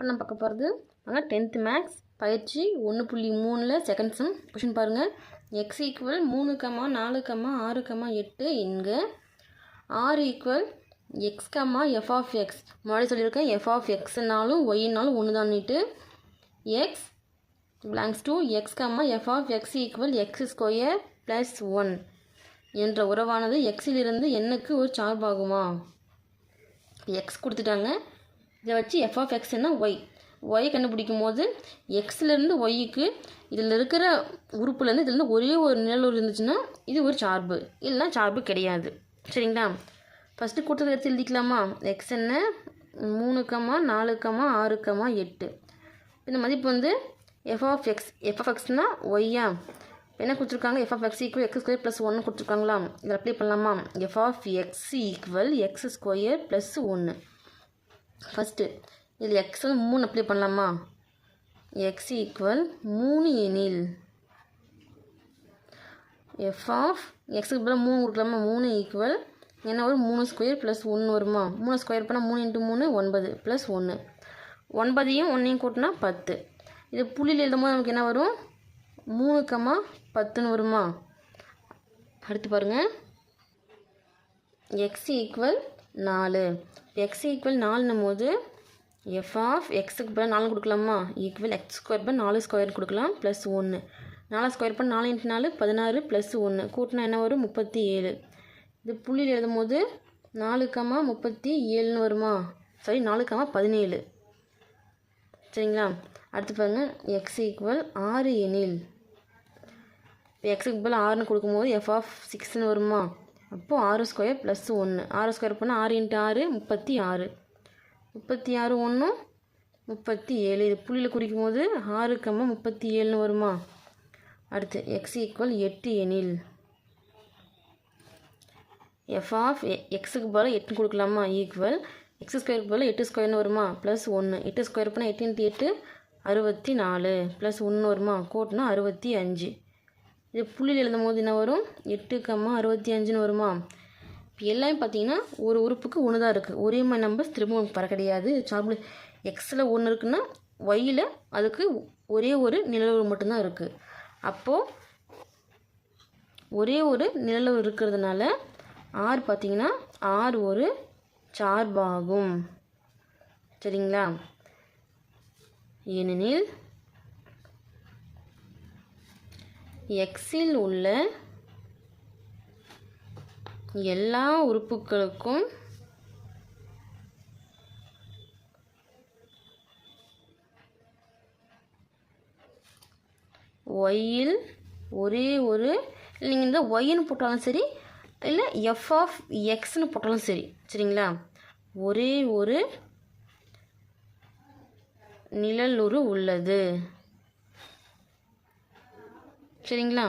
இப்போ நம்ம பார்க்க போகிறது அங்கே டென்த்து மேக்ஸ் பயிற்சி ஒன்று புள்ளி மூணில் செகண்ட் சம் கொஷின் பாருங்கள் எக்ஸ் ஈக்குவல் மூணு கம்மா நாலு கம்மா ஆறு கம்மா எட்டு இங்கே R equal X comma F of X முன்னாடி சொல்லியிருக்கேன் எஃப் ஆஃப் எக்ஸ்னாலும் ஒய்னாலும் ஒன்று தான்னுட்டு X belongs to X comma F of X equal X square plus one என்ற உறவானது எக்ஸிலிருந்து எண்ணுக்கு ஒரு சார்பாகுமா? எக்ஸ் கொடுத்துட்டாங்க. இதை வச்சு எஃப் ஆஃப் எக்ஸ்னா ஒய் ஒய் கண்டுபிடிக்கும் போது எக்ஸ்லேருந்து ஒய்க்கு இதில் இருக்கிற உறுப்புலேருந்து இதுலேருந்து ஒரே ஒரு நிழல் இருந்துச்சுன்னா இது ஒரு சார்பு. இல்லைன்னா சார்பு கிடையாது. சரிங்களா? ஃபஸ்ட்டு கூட்டத்தை எடுத்து எழுதிக்கலாமா? எக்ஸ் என்ன? மூணு கம்மா நாலு கம்மா ஆறு கம்மா எட்டு. இந்த மதிப்பு வந்து F of X F of எக்ஸ்னால் ஒய்யா என்ன கொடுத்துருக்காங்க? F of X equal X square plus ஒன்று கொடுத்துருக்காங்களா இதில் அப்ளை பண்ணலாமா? F of X equal X square plus ஒன்று ஃபஸ்ட்டு இதில் எக்ஸ் வந்து மூணு அப்ளை பண்ணலாமா? எக்ஸ் ஈக்குவல் மூணு எனில். எஃப் ஆஃப் எக்ஸுக்கு பதிலாக மூணு கொடுக்கலாமா? மூணு ஈக்குவல் என்ன வரும்? மூணு ஸ்கொயர் ப்ளஸ் ஒன்று வருமா? மூணு ஸ்கொயர் பண்ணால் மூணு இன்ட்டு மூணு ஒன்பது ப்ளஸ் ஒன்று ஒன்பதையும் ஒன்றையும் கூட்டினா பத்து. இது புள்ளியில் எழுதும்போது நமக்கு என்ன வரும்? மூணு கம்மா பத்துன்னு வருமா? அடுத்து பாருங்கள் எக்ஸ் ஈக்குவல் நாலு. எக்ஸ் ஈக்குவல் நாலுன்னும் போது எஃப் ஆஃப் எக்ஸுக்கு பதிலாக நாலு கொடுக்கலாமா? ஈக்குவல் எக்ஸ் ஸ்கொயர் பண்ண நாலு ஸ்கொயர் கொடுக்கலாம் ப்ளஸ் ஒன்று நாலு ஸ்கொயர் பண்ண நாலு இன்ட்டு நாலு பதினாறு ப்ளஸ் ஒன்று கூட்டினா என்ன வரும்? முப்பத்தி ஏழு இது புள்ளியில் எழுதும் போது நாலு கம்மா முப்பத்தி ஏழுன்னு வருமா? சாரி நாலு கம்மா பதினேழு. சரிங்களா? அடுத்து பாருங்கள் எக்ஸ் ஈக்குவல் ஆறு எனில். இப்போ எக்ஸுக்கு பதில் ஆறுன்னு கொடுக்கும்போது எஃப் ஆஃப் சிக்ஸ்னு வருமா? அப்போது ஆறு ஸ்கொயர் ப்ளஸ் ஒன்று ஆறு ஸ்கொயர் பண்ணால் ஆறு இன்ட்டு ஆறு முப்பத்தி ஆறு. முப்பத்தி ஆறு ஒன்றும் முப்பத்தி ஏழு. இது புள்ளியில் குறிக்கும் போது ஆறு கம்மா முப்பத்தி ஏழுன்னு வருமா? அடுத்து எக்ஸ் ஈக்குவல் எட்டு எனில். எஃப் ஆஃப் எக்ஸுக்கு பதிலாக எட்டு கொடுக்கலாமா? ஈக்குவல் எக்ஸ் ஸ்கொயருக்கு பதிலாக எட்டு ஸ்கொயர்னு வருமா? ப்ளஸ் ஒன்று எட்டு ஸ்கொயர் பண்ணால் எட்டு இன்ட்டு எட்டு அறுபத்தி நாலு. ப்ளஸ் ஒன்று வருமா? கோட்னா அறுபத்தி அஞ்சு. இது புள்ளியில் எழுதும் போது என்ன வரும்? எட்டு கம்மா அறுபத்தி அஞ்சுன்னு வருமா? இப்போ எல்லாமே பார்த்தீங்கன்னா ஒரு உறுப்புக்கு ஒன்று தான் இருக்குது ஒரே மாதிரி நம்பர்ஸ் திரும்பவும் பர கிடையாது. சாப்பிடு எக்ஸில் ஒன்று இருக்குன்னா ஒய்யில் அதுக்கு ஒரே ஒரு நிலவு மட்டும்தான் இருக்குது அப்போது ஒரே ஒரு நிலவு இருக்கிறதுனால ஆர் பார்த்தீங்கன்னா ஆர் ஒரு சார்பாகும். சரிங்களா? ஏனெனில் எக்ஸில் உள்ள எல்லா உறுப்புகளுக்கும் ஒயில் ஒரே ஒரு நீங்கள் இந்த ஒய்ன்னு போட்டாலும் சரி இல்லை எஃப் ஆஃப் எக்ஸ்னு போட்டாலும் சரி சரிங்களா? ஒரே ஒரு நிழலுரு உள்ளது. சரிங்களா?